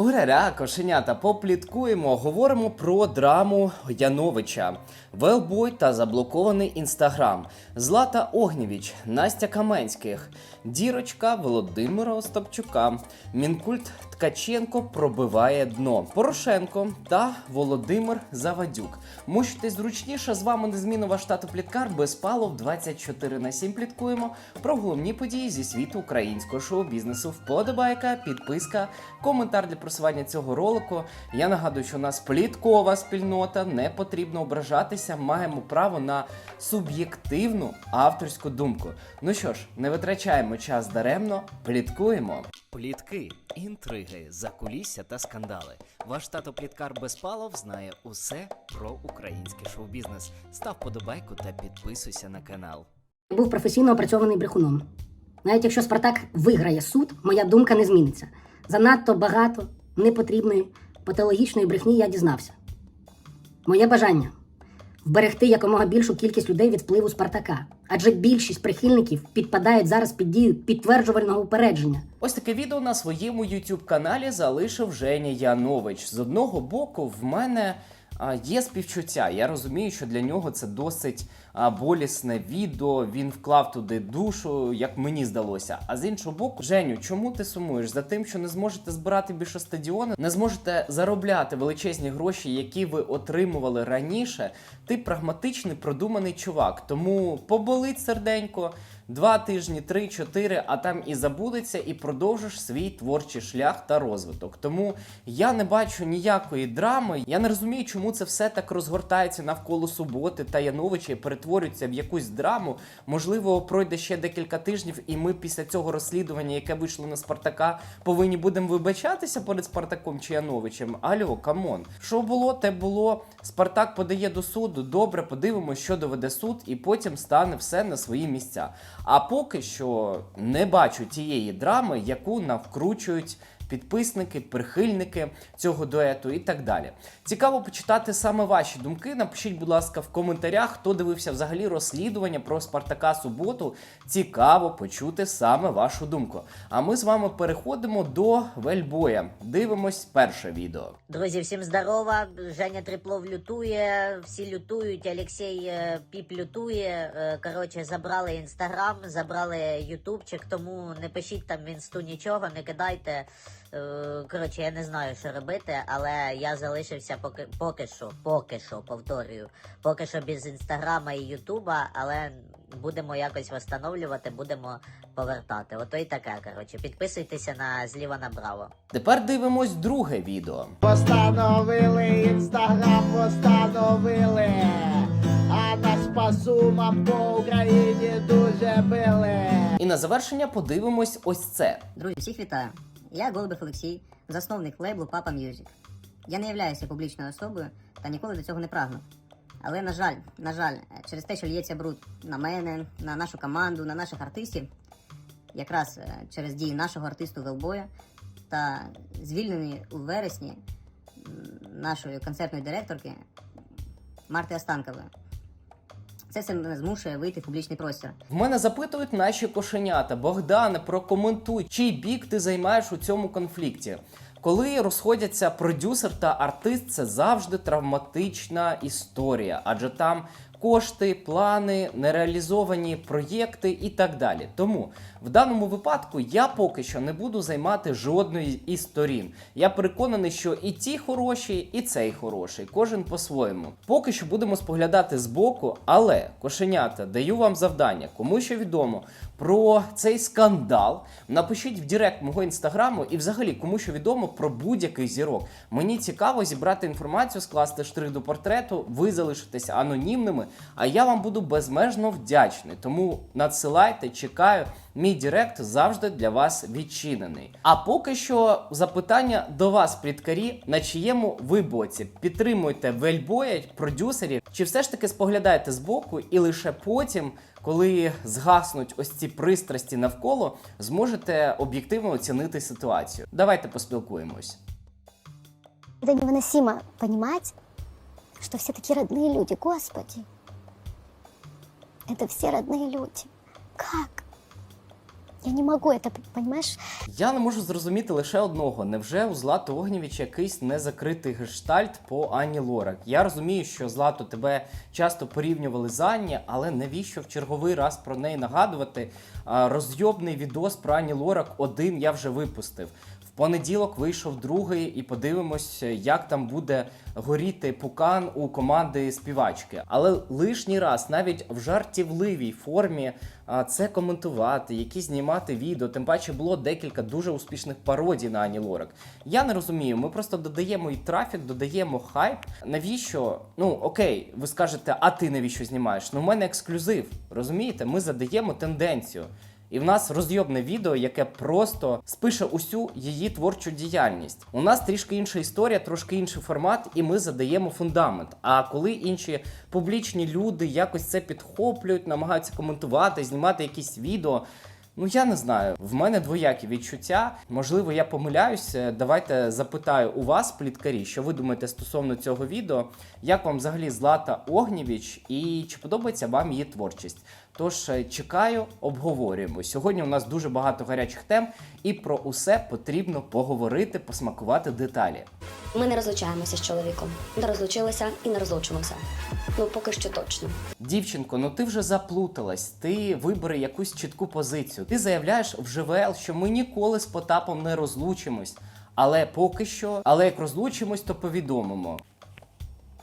Ураря, кошенята, попліткуємо, говоримо про драму Яновича, Велбой та заблокований інстаграм, Злата Огнєвіч, Настя Каменських, Дірочка Володимира Остапчука, Мінкульт Ткаченко пробиває дно, Порошенко та Володимир Завадюк. Мучитесь зручніше, з вами незмінно ваш тато Пліткар, Безпалов 24 на 7 пліткуємо про головні події зі світу українського шоу-бізнесу. Вподобайка, підписка, коментар для просування цього ролику. Я нагадую, що у нас пліткова спільнота, не потрібно ображатися, маємо право на суб'єктивну авторську думку. Ну що ж, не витрачаємо час даремно, пліткуємо. Плітки, інтриги, закулісся та скандали. Ваш тато Пліткар Безпалов знає усе про український шоу-бізнес. Став подобайку та підписуйся на канал. був професійно опрацьований брехуном. Навіть якщо Спартак виграє суд, моя думка не зміниться. Занадто багато непотрібної патологічної брехні я дізнався. Моє бажання вберегти якомога більшу кількість людей від впливу Спартака, адже більшість прихильників підпадають зараз під дію підтверджувального упередження. Ось таке відео на своєму youtube каналі залишив Женя Янович. З одного боку, в мене є співчуття. Я розумію, що для нього це досить болісне відео. Він вклав туди душу, як мені здалося. А з іншого боку, Женю, чому ти сумуєш за тим, що не зможете збирати більше стадіони, не зможете заробляти величезні гроші, які ви отримували раніше? Ти прагматичний, продуманий чувак. Тому поболить серденько. Два тижні, три, чотири, а там і забудеться, і продовжиш свій творчий шлях та розвиток. Тому я не бачу ніякої драми. Я не розумію, чому це все так розгортається навколо суботи та Яновича і перетворюється в якусь драму. Можливо, пройде ще декілька тижнів, і ми після цього розслідування, яке вийшло на Спартака, повинні будемо вибачатися перед Спартаком чи Яновичем. Альо, камон, що було, те було. Спартак подає до суду. Добре, подивимося, що доведе суд, і потім стане все на свої місця. А поки що не бачу тієї драми, яку навкручують підписники, прихильники цього дуету і так далі. Цікаво почитати саме ваші думки. Напишіть, будь ласка, в коментарях, хто дивився взагалі розслідування про Спартака Суботу. Цікаво почути саме вашу думку. А ми з вами переходимо до Вельбоя. Дивимось перше відео. Друзі, всім здорова. Женя Триплов лютує, всі лютують, Олексій е, Піп лютує. Е, Коротше, забрали інстаграм, забрали ютубчик, тому не пишіть там в інсту нічого, не кидайте. Е, Коротше, я не знаю, що робити, але я залишився поки, поки що, поки що, повторюю, поки що без інстаграма і ютуба, але будемо якось встановлювати, будемо повертати. Ото і таке, коротше. Підписуйтеся на зліва направо. Тепер дивимось друге відео. Постановили інстаграм, постановили, а нас по сумам по Україні дуже били. І на завершення подивимось ось це. Друзі, всіх вітаю. Я Голубев Олексій, засновник лейблу Papa Music. Я не являюся публічною особою та ніколи до цього не прагну. Але, на жаль, на жаль, через те, що лється бруд на мене, на нашу команду, на наших артистів, якраз е, через дії нашого артисту Велбоя та звільненої у вересні нашої концертної директорки Марти Останкової. Це все мене змушує вийти в публічний простір. В мене запитують наші кошенята. Богдане, прокоментуй, чий бік ти займаєш у цьому конфлікті. Коли розходяться продюсер та артист, це завжди травматична історія, адже там кошти, плани, нереалізовані проєкти і так далі. Тому в даному випадку я поки що не буду займати жодної із сторін. Я переконаний, що і ті хороші, і цей хороший, кожен по-своєму. Поки що будемо споглядати збоку, але кошенята, даю вам завдання, кому що відомо про цей скандал. Напишіть в Директ мого інстаграму і взагалі кому що відомо про будь-який зірок. Мені цікаво зібрати інформацію, скласти штрих до портрету, ви залишитеся анонімними, а я вам буду безмежно вдячний. Тому надсилайте, чекаю. Мій Директ завжди для вас відчинений. А поки що запитання до вас, пліткарі, на чиєму ви боці підтримуєте вельбоя, продюсерів, чи все ж таки споглядаєте збоку і лише потім, коли згаснуть ось ці пристрасті навколо, зможете об'єктивно оцінити ситуацію. Давайте поспілкуємось. Это невыносимо понимать, что все такие родные люди, Господи. Это все родные люди. Как? Я не могу це, понимаешь? Я не можу зрозуміти лише одного: невже у Злату Огнєвіч якийсь незакритий гештальт по Ані Лорак? Я розумію, що Злато тебе часто порівнювали з Анні, але навіщо в черговий раз про неї нагадувати? Розйобний відос про Ані Лорак один я вже випустив. Понеділок вийшов другий, і подивимось, як там буде горіти пукан у команди співачки. Але лишній раз, навіть в жартівливій формі, це коментувати, які знімати відео. Тим паче було декілька дуже успішних пародій на Ані Лорак. Я не розумію. Ми просто додаємо і трафік, додаємо хайп. Навіщо? Ну окей, ви скажете, а ти навіщо знімаєш? Ну, в мене ексклюзив. Розумієте? Ми задаємо тенденцію. І в нас розйобне відео, яке просто спише усю її творчу діяльність. У нас трішки інша історія, трошки інший формат, і ми задаємо фундамент. А коли інші публічні люди якось це підхоплюють, намагаються коментувати, знімати якісь відео. Ну я не знаю. В мене двоякі відчуття. Можливо, я помиляюся. Давайте запитаю у вас, пліткарі, що ви думаєте стосовно цього відео. Як вам взагалі Злата Огнєвіч і чи подобається вам її творчість? Тож е, чекаю, обговорюємо. Сьогодні у нас дуже багато гарячих тем, і про усе потрібно поговорити, посмакувати деталі. Ми не розлучаємося з чоловіком. Не розлучилися і не розлучимося. Ну, поки що точно. Дівчинко, ну ти вже заплуталась. Ти вибери якусь чітку позицію. Ти заявляєш в ЖВЛ, що ми ніколи з Потапом не розлучимось. Але поки що, але як розлучимось, то повідомимо.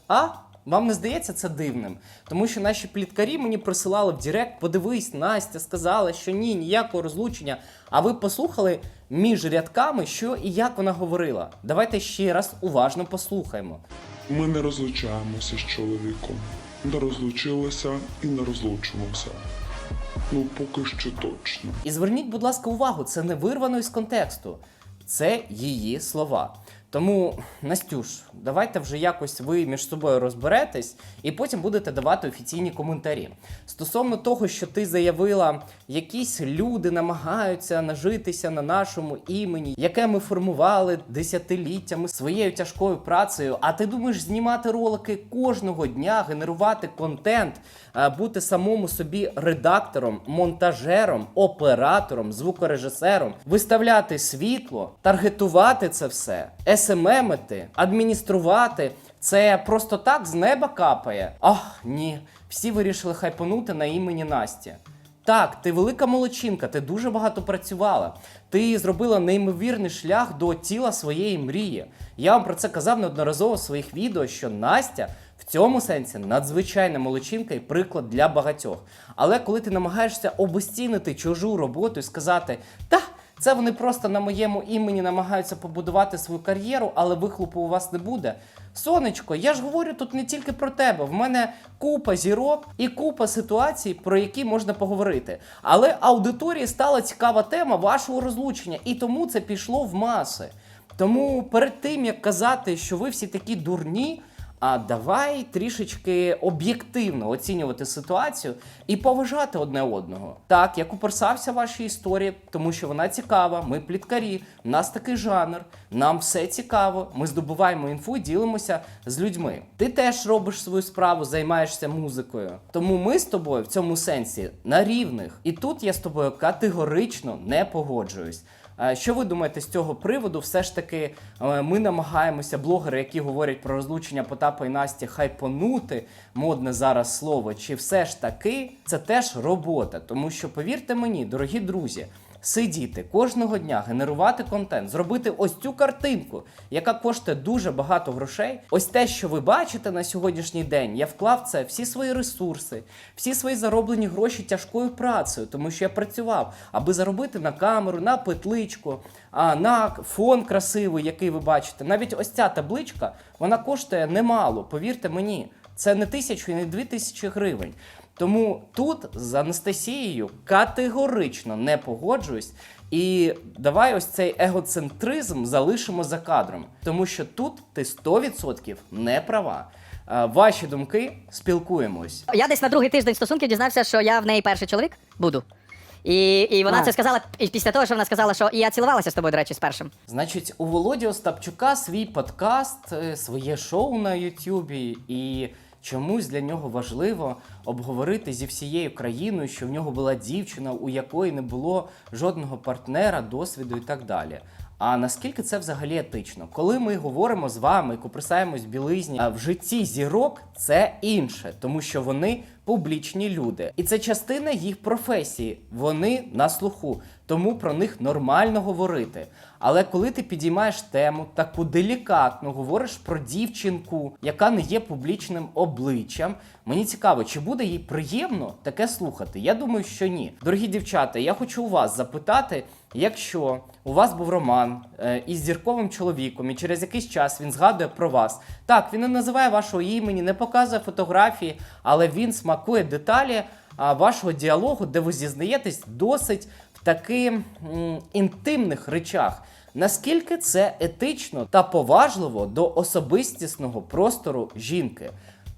А? Вам не здається це дивним? Тому що наші пліткарі мені присилали в Директ, подивись, Настя сказала, що ні, ніякого розлучення. А ви послухали між рядками, що і як вона говорила. Давайте ще раз уважно послухаємо. Ми не розлучаємося з чоловіком. Не розлучилися і не розлучимося. Ну, поки що точно. І зверніть, будь ласка, увагу, це не вирвано із контексту. Це її слова. Тому, Настюш, давайте вже якось ви між собою розберетесь і потім будете давати офіційні коментарі. Стосовно того, що ти заявила, якісь люди намагаються нажитися на нашому імені, яке ми формували десятиліттями своєю тяжкою працею. А ти думаєш знімати ролики кожного дня, генерувати контент, бути самому собі редактором, монтажером, оператором, звукорежисером, виставляти світло, таргетувати це все, СММити, адмініструвати. Це просто так з неба капає. Ах, ні. Всі вирішили хайпанути на імені Насті. Так, ти велика молодчинка, ти дуже багато працювала. Ти зробила неймовірний шлях до тіла своєї мрії. Я вам про це казав неодноразово в своїх відео, що Настя в цьому сенсі надзвичайна молодчинка і приклад для багатьох. Але коли ти намагаєшся обесцінити чужу роботу і сказати, та. Це вони просто на моєму імені намагаються побудувати свою кар'єру, але вихлопу у вас не буде. Сонечко, я ж говорю тут не тільки про тебе. В мене купа зірок і купа ситуацій, про які можна поговорити. Але аудиторії стала цікава тема вашого розлучення, і тому це пішло в маси. Тому перед тим як казати, що ви всі такі дурні. А давай трішечки об'єктивно оцінювати ситуацію і поважати одне одного. Так, я куперсався вашій історії, тому що вона цікава. Ми пліткарі, в нас такий жанр, нам все цікаво. Ми здобуваємо інфу, ділимося з людьми. Ти теж робиш свою справу, займаєшся музикою. Тому ми з тобою в цьому сенсі на рівних. І тут я з тобою категорично не погоджуюсь. Е, Що ви думаєте з цього приводу? Все ж таки, е, ми намагаємося, блогери, які говорять про розлучення Потапа і Насті, хайпонути, модне зараз слово, чи все ж таки це теж робота? Тому що, повірте мені, дорогі друзі, сидіти кожного дня, генерувати контент, зробити ось цю картинку, яка коштує дуже багато грошей. Ось те, що ви бачите на сьогоднішній день, я вклав це всі свої ресурси, всі свої зароблені гроші тяжкою працею, тому що я працював, аби заробити на камеру, на петличку, а на фон красивий, який ви бачите. Навіть ось ця табличка вона коштує немало, повірте мені. Це не тисячу і не дві тисячі гривень. Тому тут з Анастасією категорично не погоджуюсь. І давай ось цей егоцентризм залишимо за кадром, тому що тут ти 100% не права. Ваші думки спілкуємось. Я десь на другий тиждень стосунків дізнався, що я в неї перший чоловік буду. І, і вона А. це сказала і після того, що вона сказала, що і я цілувалася з тобою, до речі, з першим. Значить, у Володі Остапчука свій подкаст, е, своє шоу на Ютубі. І чомусь для нього важливо обговорити зі всією країною, що в нього була дівчина, у якої не було жодного партнера, досвіду і так далі. А наскільки це взагалі етично? Коли ми говоримо з вами і куприсаємось білизні, в житті зірок це інше, тому що вони публічні люди, і це частина їх професії. Вони на слуху, тому про них нормально говорити. Але коли ти підіймаєш тему таку делікатну, говориш про дівчинку, яка не є публічним обличчям, мені цікаво, чи буде їй приємно таке слухати. Я думаю, що ні. Дорогі дівчата, я хочу у вас запитати, якщо у вас був роман е, із зірковим чоловіком, і через якийсь час він згадує про вас. Так, він не називає вашого імені, не показує фотографії, але він смакує деталі вашого діалогу, де ви зізнаєтесь досить в таких м, інтимних речах. Наскільки це етично та поважливо до особистісного простору жінки?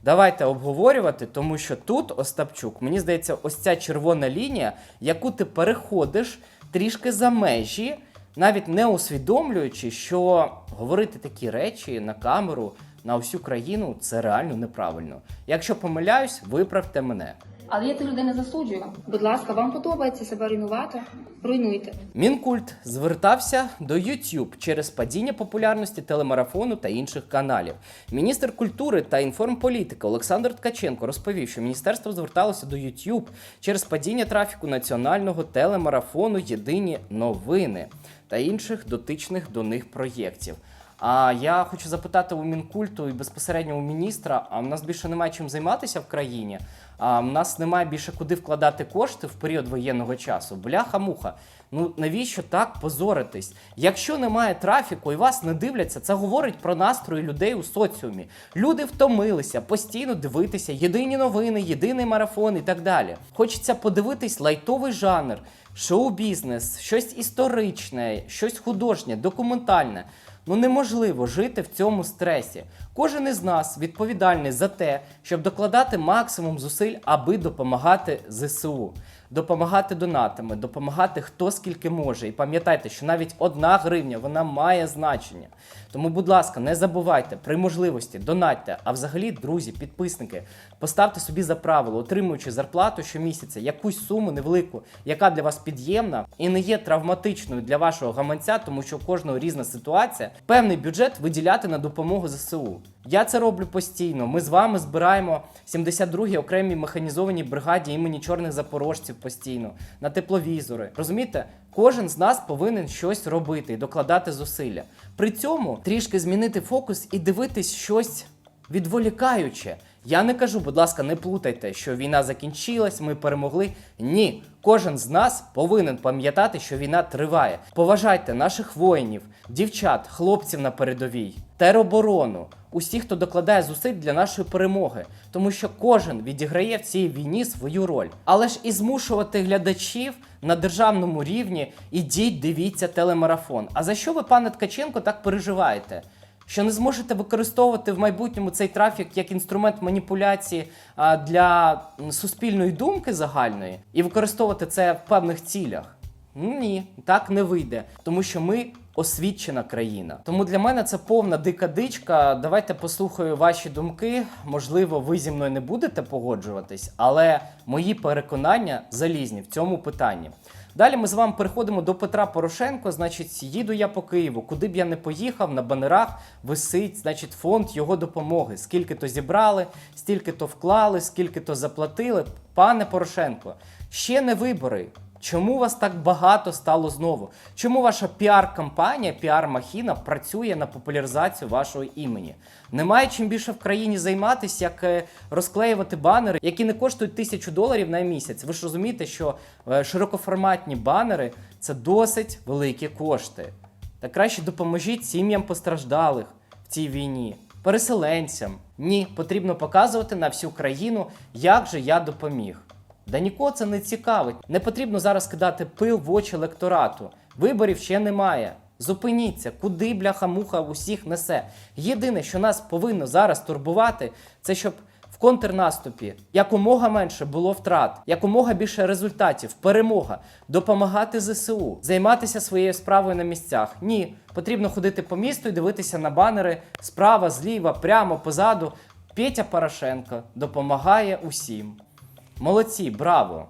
Давайте обговорювати, тому що тут, Остапчук, мені здається, ось ця червона лінія, яку ти переходиш трішки за межі, навіть не усвідомлюючи, що говорити такі речі на камеру на всю країну це реально неправильно. Якщо помиляюсь, виправте мене. Але я тих людей не засуджую. Будь ласка, вам подобається себе руйнувати? Руйнуйте. Мінкульт звертався до YouTube через падіння популярності телемарафону та інших каналів. Міністр культури та інформполітики Олександр Ткаченко розповів, що міністерство зверталося до YouTube через падіння трафіку національного телемарафону Єдині новини та інших дотичних до них проєктів. А я хочу запитати у мінкульту і безпосередньо у міністра. А в нас більше немає чим займатися в країні. А в нас немає більше куди вкладати кошти в період воєнного часу. Бляха-муха. Ну навіщо так позоритись? Якщо немає трафіку і вас не дивляться, це говорить про настрої людей у соціумі. Люди втомилися постійно дивитися єдині новини, єдиний марафон і так далі. Хочеться подивитись лайтовий жанр, шоу-бізнес, щось історичне, щось художнє, документальне. Ну неможливо жити в цьому стресі. Кожен із нас відповідальний за те, щоб докладати максимум зусиль, аби допомагати ЗСУ, допомагати донатами, допомагати хто скільки може. І пам'ятайте, що навіть одна гривня вона має значення. Тому, будь ласка, не забувайте при можливості донатьте. А взагалі, друзі, підписники, поставте собі за правило, отримуючи зарплату щомісяця, якусь суму невелику, яка для вас під'ємна і не є травматичною для вашого гаманця, тому що у кожного різна ситуація. Певний бюджет виділяти на допомогу ЗСУ. Я це роблю постійно. Ми з вами збираємо 72-й окремій механізованій бригаді імені чорних запорожців постійно на тепловізори. Розумієте? Кожен з нас повинен щось робити і докладати зусилля. При цьому трішки змінити фокус і дивитись щось відволікаюче. Я не кажу, будь ласка, не плутайте, що війна закінчилась, ми перемогли. Ні, кожен з нас повинен пам'ятати, що війна триває. Поважайте наших воїнів, дівчат, хлопців на передовій, тероборону, усіх, хто докладає зусиль для нашої перемоги, тому що кожен відіграє в цій війні свою роль. Але ж і змушувати глядачів на державному рівні ідіть, дивіться телемарафон. А за що ви, пане Ткаченко, так переживаєте? Що не зможете використовувати в майбутньому цей трафік як інструмент маніпуляції для суспільної думки загальної і використовувати це в певних цілях. Ні, так не вийде, тому що ми освічена країна. Тому для мене це повна дика дичка. Давайте послухаю ваші думки. Можливо, ви зі мною не будете погоджуватись, але мої переконання залізні в цьому питанні. Далі ми з вами переходимо до Петра Порошенко. Значить, їду я по Києву. Куди б я не поїхав, на банерах висить значить, фонд його допомоги. Скільки то зібрали, стільки то вклали, скільки то заплатили. Пане Порошенко, ще не вибори. Чому вас так багато стало знову? Чому ваша піар-кампанія, піар-махіна працює на популяризацію вашого імені? Немає чим більше в країні займатися, як е, розклеювати банери, які не коштують тисячу доларів на місяць. Ви ж розумієте, що е, широкоформатні банери це досить великі кошти. Та краще допоможіть сім'ям постраждалих в цій війні, переселенцям. Ні, потрібно показувати на всю країну, як же я допоміг. Да нікого це не цікавить. Не потрібно зараз кидати пил в очі електорату. Виборів ще немає. Зупиніться, куди бляха-муха усіх несе. Єдине, що нас повинно зараз турбувати, це щоб в контрнаступі якомога менше було втрат, якомога більше результатів, перемога, допомагати ЗСУ, займатися своєю справою на місцях. Ні, потрібно ходити по місту і дивитися на банери справа, зліва, прямо, позаду. Петя Порошенко допомагає усім. Молодці, браво!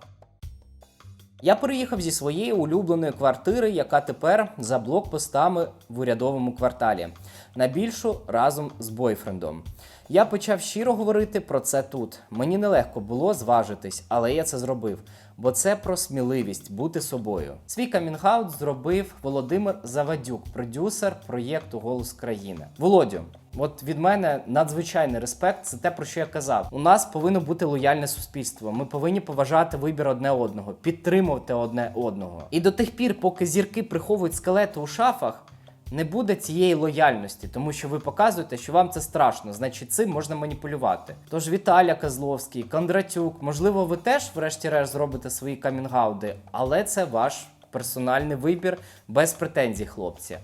Я переїхав зі своєї улюбленої квартири, яка тепер за блокпостами в урядовому кварталі, на більшу разом з бойфрендом. Я почав щиро говорити про це тут. Мені нелегко було зважитись, але я це зробив, бо це про сміливість бути собою. Свій камінгаут зробив Володимир Завадюк, продюсер проєкту Голос країни. Володю, От від мене надзвичайний респект. Це те, про що я казав. У нас повинно бути лояльне суспільство. Ми повинні поважати вибір одне одного, підтримувати одне одного. І до тих пір, поки зірки приховують скелети у шафах, не буде цієї лояльності, тому що ви показуєте, що вам це страшно, значить цим можна маніпулювати. Тож Віталя Козловський, Кондратюк, можливо, ви теж, врешті-решт, зробите свої камінгауди, але це ваш персональний вибір без претензій, хлопці.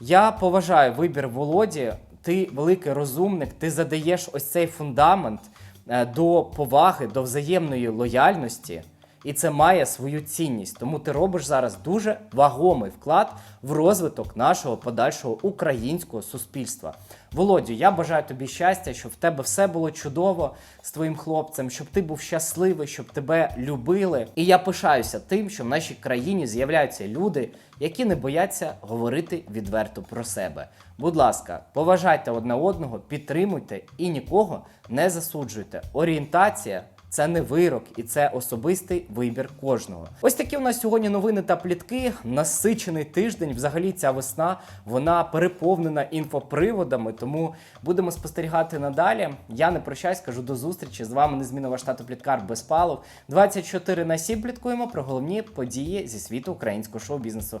Я поважаю вибір Володі. Ти великий розумник, ти задаєш ось цей фундамент е, до поваги, до взаємної лояльності, і це має свою цінність. Тому ти робиш зараз дуже вагомий вклад в розвиток нашого подальшого українського суспільства. Володю, я бажаю тобі щастя, щоб в тебе все було чудово з твоїм хлопцем, щоб ти був щасливий, щоб тебе любили. І я пишаюся тим, що в нашій країні з'являються люди, які не бояться говорити відверто про себе. Будь ласка, поважайте одне одного, підтримуйте і нікого не засуджуйте. Орієнтація. Це не вирок і це особистий вибір кожного. Ось такі у нас сьогодні новини та плітки. Насичений тиждень. Взагалі, ця весна вона переповнена інфоприводами. Тому будемо спостерігати надалі. Я не прощаюсь, кажу до зустрічі. З вами незмінно ваш тато Пліткар Безпалов. 24 на 7 пліткуємо про головні події зі світу українського шоу-бізнесу.